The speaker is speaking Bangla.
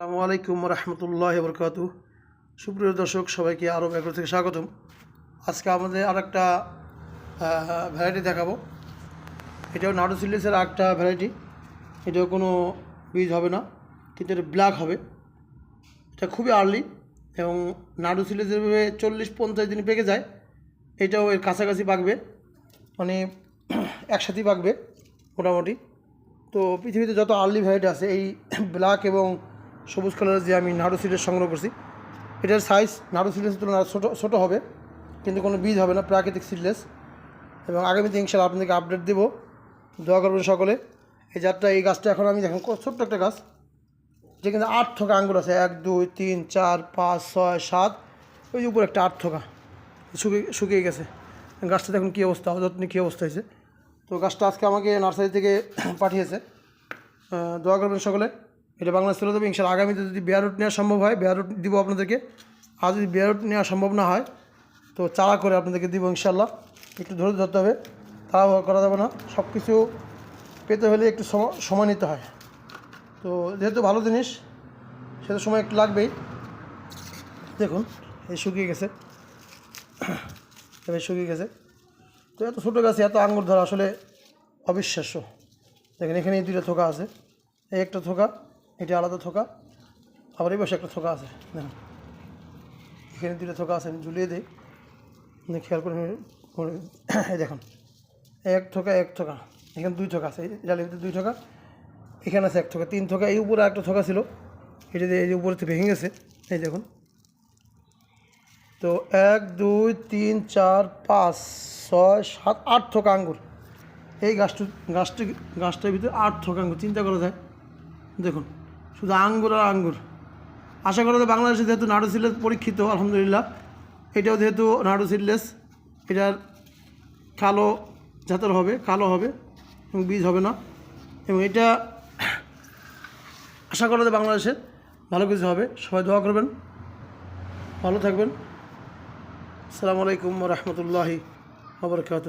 আসসালামু আলাইকুম রহমতুল্লাহ বরকাত সুপ্রিয় দর্শক, সবাইকে আরও ব্যাগর থেকে স্বাগতম। আজকে আমাদের আর একটা ভ্যারাইটি দেখাবো। এটাও নাড়ু সিলিসের একটা ভ্যারাইটি এটাও কোনো বীজ হবে না, কিন্তু এটা ব্ল্যাক হবে। এটা খুবই আর্লি এবং নাড়ু সিলিসের চল্লিশ পঞ্চাশ দিন পেকে যায়। এটাও এর কাছাকাছি পাকবে মানে একসাথেই পাকবে মোটামুটি। তো পৃথিবীতে যত আর্লি ভ্যারাইটি আছে, এই ব্ল্যাক এবং সবুজ কালারের যে আমি নাড়ু সিলেস সংগ্রহ করছি। এটার সাইজ নাড়ু সিলেসের তুলনায় ছোটো ছোটো হবে, কিন্তু কোনো বীজ হবে না, প্রাকৃতিক সিডলেস এবং আগামীতে ইনশাল্লাহ আপনাদেরকে আপডেট দেবো। দোয়া করবেন সকলে। এই জাতটা, এই গাছটা এখন আমি দেখেন ছোট্ট একটা গাছ। যে কিন্তু আট থোকা আঙ্গুর আছে। এক, দুই, তিন, চার, পাঁচ, ছয়, সাত। ওই উপরে একটা আট থোকা। শুকিয়ে শুকিয়ে গেছে। গাছটা দেখুন কী অবস্থা, অযত্নে কী অবস্থা হয়েছে। তো গাছটা আজকে আমাকে নার্সারি থেকে পাঠিয়েছে। দোয়া করবেন সকলে। এটা বাংলাদেশ চলে যাবে ইনশাল্লাহ আগামীতে যদি বেয়ার রুট নেওয়া সম্ভব হয়, বেয়ার রুট দিব আপনাদেরকে। আর যদি বেয়ার রুট নেওয়া সম্ভব না হয়, তো চারা করে আপনাদেরকে দিব ইনশাল্লাহ একটু ধরে ধরতে হবে তারা করা যাবে না। সব কিছু পেতে হলে একটু সম- সময় নিতে হয়। তো যেহেতু ভালো জিনিস সেটা সময় একটু লাগবেই। দেখুন, এই শুকিয়ে গেছে। এবার শুকিয়ে গেছে। তো এত ছোটো গাছে, এত আঙ্গুর ধরা আসলে অবিশ্বাস্য। দেখেন এখানে এই দুইটা থোকা আছে। এই একটা থোকা এটা আলাদা থোকা, আবার এই পাশে একটা থোকা আছে, দেখেন। এখানে দুইটা থোকা আছে, আমি ঝুলিয়ে দিই। খেয়াল করে দেখুন, এক থোকা এক থোকা, এখানে দুই থোকা আছে জালের ভিতরে দুই থোকা, এখানে আছে এক থোকা, তিন থোকা, এই উপরে একটা থোকা ছিল, এটা এই যে উপরে ভেঙে গেছে, এই দেখুন। তো এক, দুই, তিন, চার, পাঁচ, ছয়, সাত, আট থোকা আঙ্গুর। এই গাছটি গাছটি, গাছটার ভিতরে আট থোকা আঙ্গুর, চিন্তা করা যায়। দেখুন শুধু আঙ্গুর আর আঙ্গুর। আশা করা যায় বাংলাদেশে যেহেতু নাড়ু সিলেস পরীক্ষিত, আলহামদুলিল্লাহ। এটাও যেহেতু নাড়ু সিডলেস, এটার কালো জাতের হবে, কালো হবে এবং বীজ হবে না। এবং এটা আশা করা যায় বাংলাদেশে ভালো কিছু হবে। সবাই দোয়া করবেন। ভালো থাকবেন। আসসালামু আলাইকুম রহমতুল্লাহি আবরকাত